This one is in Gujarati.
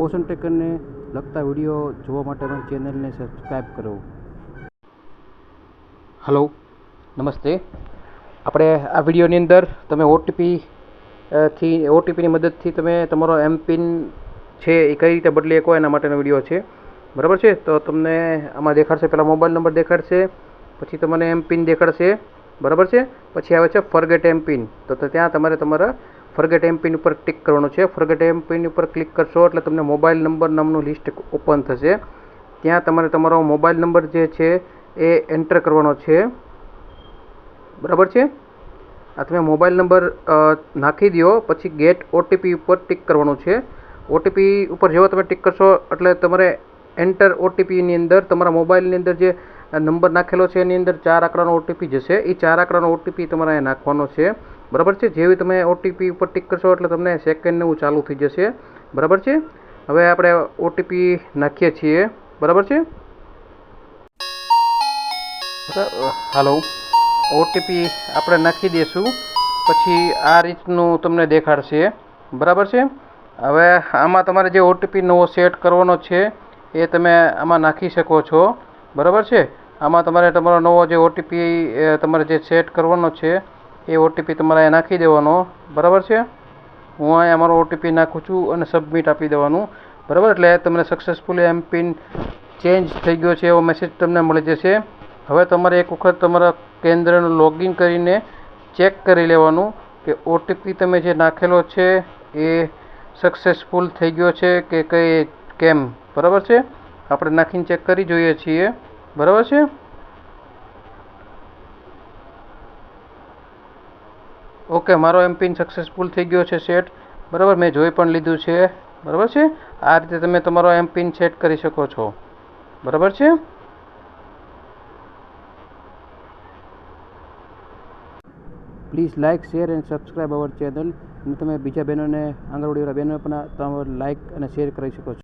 પોષણ ટેકરને લગતા વીડિયો જોવા માટે પણ ચેનલને સબસ્ક્રાઈબ કરો. હલો, નમસ્તે. આપણે આ વિડીયોની અંદર તમે ઓટીપી થી ઓટીપીની મદદથી તમે તમારો એમપિન છે એ કઈ રીતે બદલી શકો એના માટેનો વીડિયો છે. બરાબર છે? તો તમને આમાં દેખાડશે પહેલાં મોબાઈલ નંબર દેખાડશે, પછી તમને એમપિન દેખાડશે. બરાબર છે? પછી આવે છે ફરગેટ એમપિન તો તો ત્યાં તમારે તમારા ફરગેટ એમપીન ઉપર ટિક કરવાનું છે. ફરગેટ એમપીન ઉપર ક્લિક કરશો એટલે તમને મોબાઈલ નંબર નામનું લિસ્ટ ઓપન થશે. ત્યાં તમારે તમારો મોબાઈલ નંબર જે છે એ એન્ટર કરવાનો છે. બરાબર છે? આ તમે મોબાઈલ નંબર નાખી દો, પછી ગેટ ઓટીપી ઉપર ટિક કરવાનું છે. ઓટીપી ઉપર જેવો તમે ટિક કરશો એટલે તમારે એન્ટર ઓટીપીની અંદર તમારા મોબાઈલની અંદર જે નંબર નાખેલો છે એની અંદર ચાર આંકડાનો ઓટીપી જશે. એ ચાર આંકડાનો ઓટીપી તમારે અહીંયા નાખવાનો છે. બરાબર છે? જેવી તમે ઓટીપી ઉપર ટિક કરશો એટલે તમને સેકન્ડ એવું ચાલુ થઈ જશે. બરાબર છે? હવે આપણે ઓટીપી નાખીએ છીએ. બરાબર છે? હાલો ઓટીપી આપણે નાખી દઈશું. પછી આ રીતનું તમને દેખાડશે. બરાબર છે? હવે આમાં તમારે જે ઓટીપી નવો સેટ કરવાનો છે, એ તમે આમાં નાખી શકો છો. બરાબર છે? આમાં તમારે તમારો નવો જે ઓટીપી તમારે જે સેટ કરવાનો છે એ ઓટીપી તમારે અહીંયા નાખી દેવાનો, બરાબર છે? હું અહીંયા મારો ઓટીપી નાખું છું અને સબમિટ આપી દેવાનું, બરાબર? એટલે તમને સક્સેસફુલી એમપિન ચેન્જ થઈ ગયો છે એવો મેસેજ તમને મળી જશે. હવે તમારે એક વખત તમારા કેન્દ્રનું લોગિન કરીને ચેક કરી લેવાનું કે ઓટીપી તમે જે નાખેલો છે એ સક્સેસફુલ થઈ ગયો છે કે કઈ, કેમ? બરાબર છે? આપણે નાખીને ચેક કરી જોઈએ છીએ. બરાબર છે? ઓકે, મારો એમપિન સક્સેસફુલ થઈ ગયો છે, સેટ. બરાબર, મેં જોઈ પણ લીધું છે. બરાબર છે? આ રીતે તમે તમારો એમપિન સેટ કરી શકો છો. બરાબર છે? Please like share and subscribe our channel અને તમે બીજા બહેનોને, આંગણવાડીવાળા બહેનો પણ તમે લાઇક અને શેર કરી શકો છો.